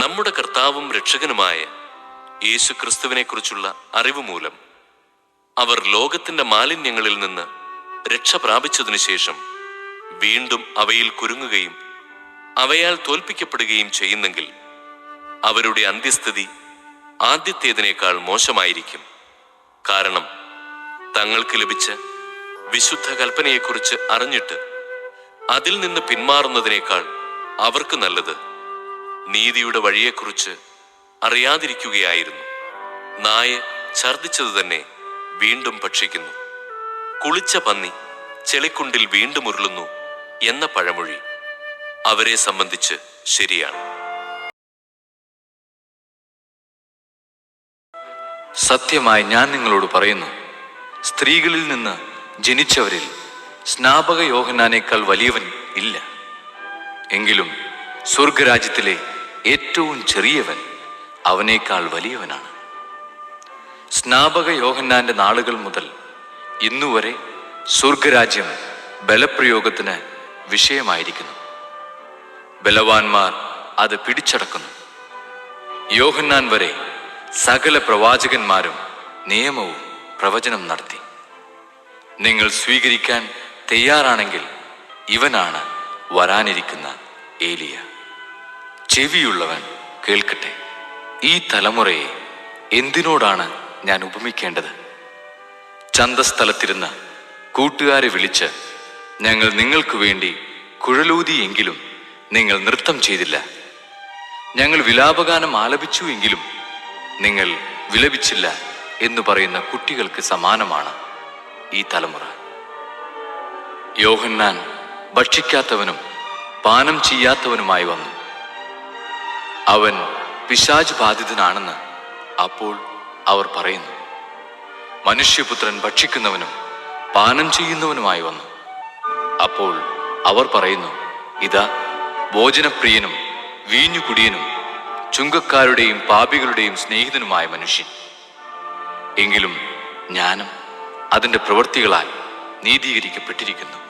നമ്മുടെ കർത്താവും രക്ഷകനുമായ യേശു ക്രിസ്തുവിനെക്കുറിച്ചുള്ള അറിവ് മൂലം അവർ ലോകത്തിന്റെ മാലിന്യങ്ങളിൽ നിന്ന് രക്ഷ പ്രാപിച്ചതിനു ശേഷം വീണ്ടും അവയിൽ കുരുങ്ങുകയും അവയാൽ തോൽപ്പിക്കപ്പെടുകയും ചെയ്യുന്നെങ്കിൽ അവരുടെ അന്ത്യസ്ഥിതി ആദ്യത്തേതിനേക്കാൾ മോശമായിരിക്കും. കാരണം തങ്ങൾക്ക് ലഭിച്ച വിശുദ്ധ കൽപ്പനയെക്കുറിച്ച് അറിഞ്ഞിട്ട് അതിൽ നിന്ന് പിന്മാറുന്നതിനേക്കാൾ അവർക്ക് നല്ലത് നീതിയുടെ വഴിയെക്കുറിച്ച് അറിയാതിരിക്കുകയായിരുന്നു. നായ ഛർദിച്ചത് തന്നെ വീണ്ടും ഭക്ഷിക്കുന്നു. കുളിച്ച പന്നി ചെളിക്കുണ്ടിൽ വീണ്ടും ഉരുളുന്നു എന്ന പഴമൊഴി അവരെ സംബന്ധിച്ച് ശരിയാണ്. സത്യമായി ഞാൻ നിങ്ങളോട് പറയുന്നു സ്ത്രീകളിൽ നിന്ന് ജനിച്ചവരിൽ സ്നാപക യോഹനാനേക്കാൾ വലിയവൻ ഇല്ല. എങ്കിലും സ്വർഗരാജ്യത്തിലെ ഏറ്റവും ചെറിയവൻ അവനേക്കാൾ വലിയവനാണ്. സ്നാപക യോഹന്നാന്റെ നാളുകൾ മുതൽ ഇന്നുവരെ സ്വർഗരാജ്യം ബലപ്രയോഗത്തിന് വിഷയമായിരിക്കുന്നു. ബലവാന്മാർ അത് പിടിച്ചടക്കുന്നു. യോഹന്നാൻ വരെ സകല പ്രവാചകന്മാരും നിയമവും പ്രവചനം നടത്തി. നിങ്ങൾ സ്വീകരിക്കാൻ തയ്യാറാണെങ്കിൽ ഇവനാണ് വരാനിരിക്കുന്ന ഏലിയ ചെവിയുള്ളവൻ കേൾക്കട്ടെ. ഈ തലമുറയെ എന്തിനോടാണ് ഞാൻ ഉപമിക്കേണ്ടത്? ചന്തസ്ഥലത്തിരുന്ന് കൂട്ടുകാരെ വിളിച്ച് ഞങ്ങൾ നിങ്ങൾക്ക് വേണ്ടി കുഴലൂതിയെങ്കിലും നിങ്ങൾ നൃത്തം ചെയ്തില്ല. ഞങ്ങൾ വിലാപഗാനം ആലപിച്ചു എങ്കിലും നിങ്ങൾ വിലപിച്ചില്ല എന്ന് പറയുന്ന കുട്ടികൾക്ക് സമാനമാണ് ഈ തലമുറ. യോഹന്നാൻ ഭക്ഷിക്കാത്തവനും പാനം ചെയ്യാത്തവനുമായി വന്നു. അവൻ പിശാജ് ബാധിതനാണെന്ന് അപ്പോൾ അവർ പറയുന്നു. മനുഷ്യപുത്രൻ ഭക്ഷിക്കുന്നവനും പാനം ചെയ്യുന്നവനുമായി വന്നു. അപ്പോൾ അവർ പറയുന്നു ഇതാ ഭോജനപ്രിയനും വീഞ്ഞുകുടിയനും ചുങ്കക്കാരുടെയും പാപികളുടെയും സ്നേഹിതനുമായ മനുഷ്യൻ. എങ്കിലും ജ്ഞാനം അതിന്റെ പ്രവൃത്തികളാൽ നീതീകരിക്കപ്പെട്ടിരിക്കുന്നു.